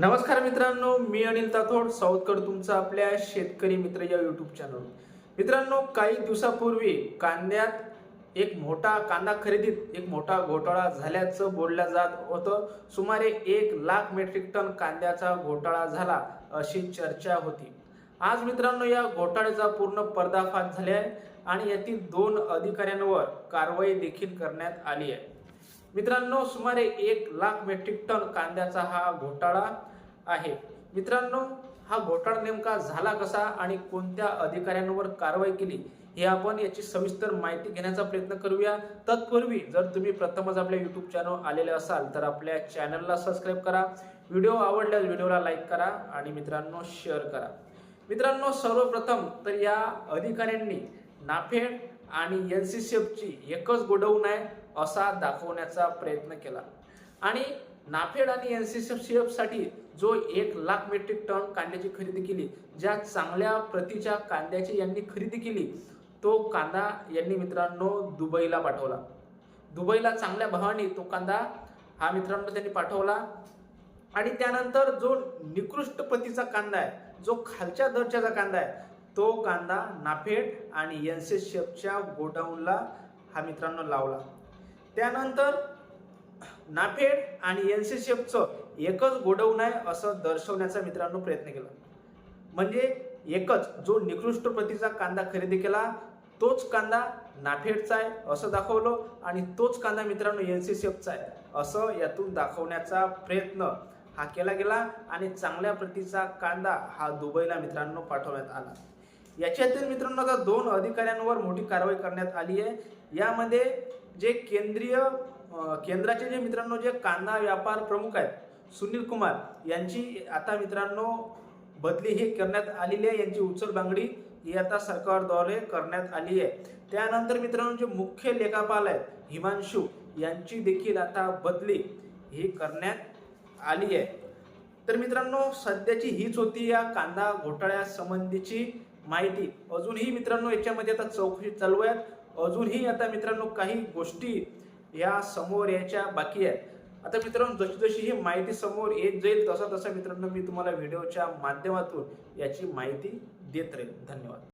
नमस्कार मित्रांनो मी अनिल ताथोड साऊथकड तुमचा आपल्या शेतकरी मित्र या युट्यूब चॅनल मित्रांनो काही दिवसापूर्वी कांद्यात एक मोठा कांदा खरेदीत एक मोठा घोटाळा झाल्याचं बोललं जात होतं. सुमारे एक लाख मेट्रिक टन कांद्याचा घोटाळा झाला अशी चर्चा होती. आज मित्रांनो या घोटाळ्याचा पूर्ण पर्दाफाश झाले आहे आणि यातील दोन अधिकाऱ्यांवर कारवाई देखील करण्यात आली आहे. मित्रांनो सुमारे एक लाख मेट्रिक टन कांद्याचा हा घोटाळा आहे. मित्रांनो हा घोटाळा नेमका झाला कसा आणि कोणत्या अधिकाऱ्यांवर कारवाई केली हे आपण याची सविस्तर माहिती घेण्याचा प्रयत्न करूया. तत्पूर्वी जर तुम्ही प्रथमच आपल्या युट्यूब चॅनल आलेले असाल तर आपल्या चॅनलला सबस्क्राईब करा. व्हिडिओ आवडल्यास व्हिडिओला लाईक करा आणि मित्रांनो शेअर करा. मित्रांनो सर्वप्रथम तर या अधिकाऱ्यांनी नाफेड आणि एन सी सी एफची एकच गोडाऊन आहे असा दाखवण्याचा प्रयत्न केला. आणि नाफेड आणि एन सी सी एफसाठी जो एक लाख मेट्रिक टन कांद्याची खरेदी केली ज्या चांगल्या प्रतीच्या कांद्याची यांनी खरेदी केली तो कांदा यांनी मित्रांनो दुबईला पाठवला. दुबईला चांगल्या भावाने तो कांदा हा मित्रांनो त्यांनी पाठवला. आणि त्यानंतर जो निकृष्ट पतीचा कांदा आहे जो खालच्या दर्जाचा कांदा आहे तो कांदा नाफेड आणि एन सी शेफच्या गोडाऊनला हा मित्रांनो लावला. त्यानंतर नाफेड आणि एन सी शेफचं एकच गोडाऊन आहे असं दर्शवण्याचा मित्रांनो प्रयत्न केला. म्हणजे एकच जो निकृष्ट प्रतीचा कांदा खरेदी केला तोच कांदा नाफेडचा आहे असं दाखवलं आणि तोच कांदा मित्रांनो एन सी चा आहे असं यातून दाखवण्याचा प्रयत्न हा केला गेला आणि चांगल्या प्रतीचा कांदा हा दुबईला मित्रांनो पाठवण्यात आला. याच्यातील मित्रांनो आता दोन अधिकाऱ्यांवर मोठी कारवाई करण्यात आली आहे. यामध्ये जे केंद्रीय केंद्राचे जे मित्रांनो जे कांदा व्यापार प्रमुख आहेत सुनील कुमार यांची आता मित्रांनो बदली ही करण्यात आलेली आहे. यांची उचल बांगडी ही आता सरकारद्वारे करण्यात आली आहे. त्यानंतर मित्रांनो जे मुख्य लेखापाल आहेत हिमांशू यांची देखील आता बदली ही करण्यात आली आहे. तर मित्रांनो सध्याची हीच होती या कांदा घोटाळ्यासंबंधीची माहिती. अजूनही मित्रांनो याच्यामध्ये आता चौकशी चालू आहेत अजूनही आता मित्रांनो काही गोष्टी या समोर यायच्या बाकी आहेत. आता मित्रांनो जशी जशी ही माहिती समोर येत जाईल तसा तसा मित्रांनो मी तुम्हाला व्हिडिओच्या माध्यमातून याची माहिती देत राहील. धन्यवाद.